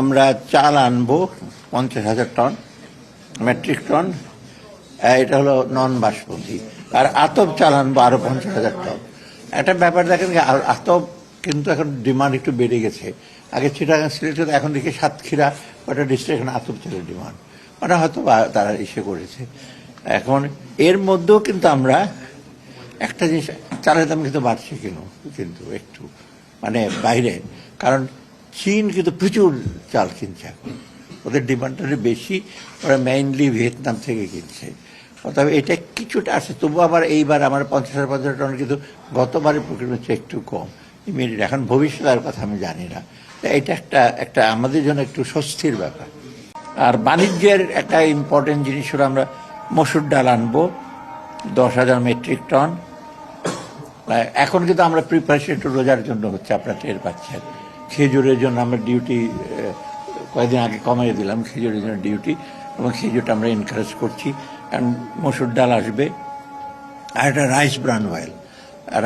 আমরা চাল আনব, পঞ্চাশ হাজার টন মেট্রিক টন এটা হলো নন বাসমতি আর আতপ চাল আনব, আরও পঞ্চাশ হাজার টন। একটা ব্যাপার দেখেন আতপ কিন্তু এখন ডিমান্ড একটু বেড়ে গেছে। আগে চিটাগাং সিলেটে এখন দেখি সাতক্ষীরা, ওটা ডিস্ট্রিক্ট এখন আতপ চালের ডিমান্ড মানে হয়তো তারা ইসে করেছে। এখন এর মধ্যেও কিন্তু আমরা একটা জিনিস, চালের দাম কিন্তু বাড়ছে কেন? কিন্তু একটু মানে বাইরে। কারণ চীন কিন্তু প্রচুর চাল কিনছে এখন। ওদের ডিমান্ডটা বেশি, ওরা মেইনলি ভিয়েতনাম থেকে কিনছে। তবে এটা কিছুটা আছে, তবু আবার এইবার আমার পঞ্চাশ হাজার, পঞ্চাশ টন কিন্তু গতবারের প্রকৃতি হচ্ছে একটু কম। ইমিডিয়েট এখন ভবিষ্যতের কথা আমি জানি না। এটা একটা একটা আমাদের জন্য একটু স্বস্তির ব্যাপার। আর বাণিজ্যের একটা ইম্পর্টেন্ট জিনিস হলো আমরা মসুর ডাল আনব, দশ হাজার মেট্রিক টন এখন কিন্তু আমরা প্রিপারেশন একটু রোজার জন্য হচ্ছে আপনার টের পাচ্ছেন। খেজুরের জন্য আমরা ডিউটি কয়েকদিন আগে কমিয়ে দিলাম, খেজুরের জন্য ডিউটি এবং খেজুরটা আমরা এনকারেজ করছি। কারণ মসুর ডাল আসবে, আর একটা rice bran oil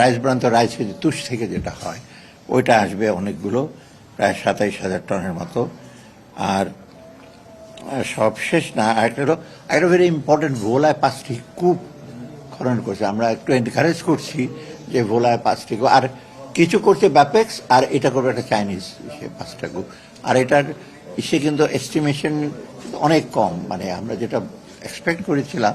rice bran তো রাইস তুষ থেকে যেটা হয়, ওইটা আসবে অনেকগুলো, প্রায় সাতাইশ হাজার টনের মতো। আর সব শেষ না একটা হলো একটা ভেরি ইম্পর্টেন্ট ভোলায় পাঁচটি কূপ খনন করছে। আমরা একটু এনকারেজ করছি যে ভোলায় পাঁচটি কূপ, আর কিছু করছে ব্যাপেক্স আর এটা করবে একটা চাইনিজ সে পাঁচটা কূপ আর এটার সে কিন্তু এস্টিমেশন অনেক কম মানে আমরা যেটা এক্সপেক্ট করেছিলাম,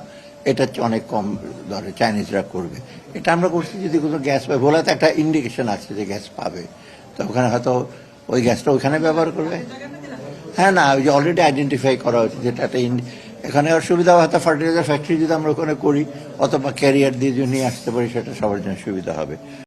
এটা অনেক কম ধরে চাইনিজরা করবে। এটা আমরা করছি যদি কোনো গ্যাস পাই ভোলাতে একটা ইন্ডিকেশন আছে যে গ্যাস পাবে। তো ওখানে হয়তো ওই গ্যাসটা ওইখানে ব্যবহার করবে। হ্যাঁ না, ওই যে অলরেডি আইডেন্টিফাই করা হচ্ছে যেটা একটা এখানে সুবিধা হয়তো ফার্টিলাইজার ফ্যাক্টরি যদি আমরা ওখানে করি, অথবা ক্যারিয়ার দিয়ে যদি নিয়ে আসতে পারি, সেটা সবার জন্য সুবিধা হবে।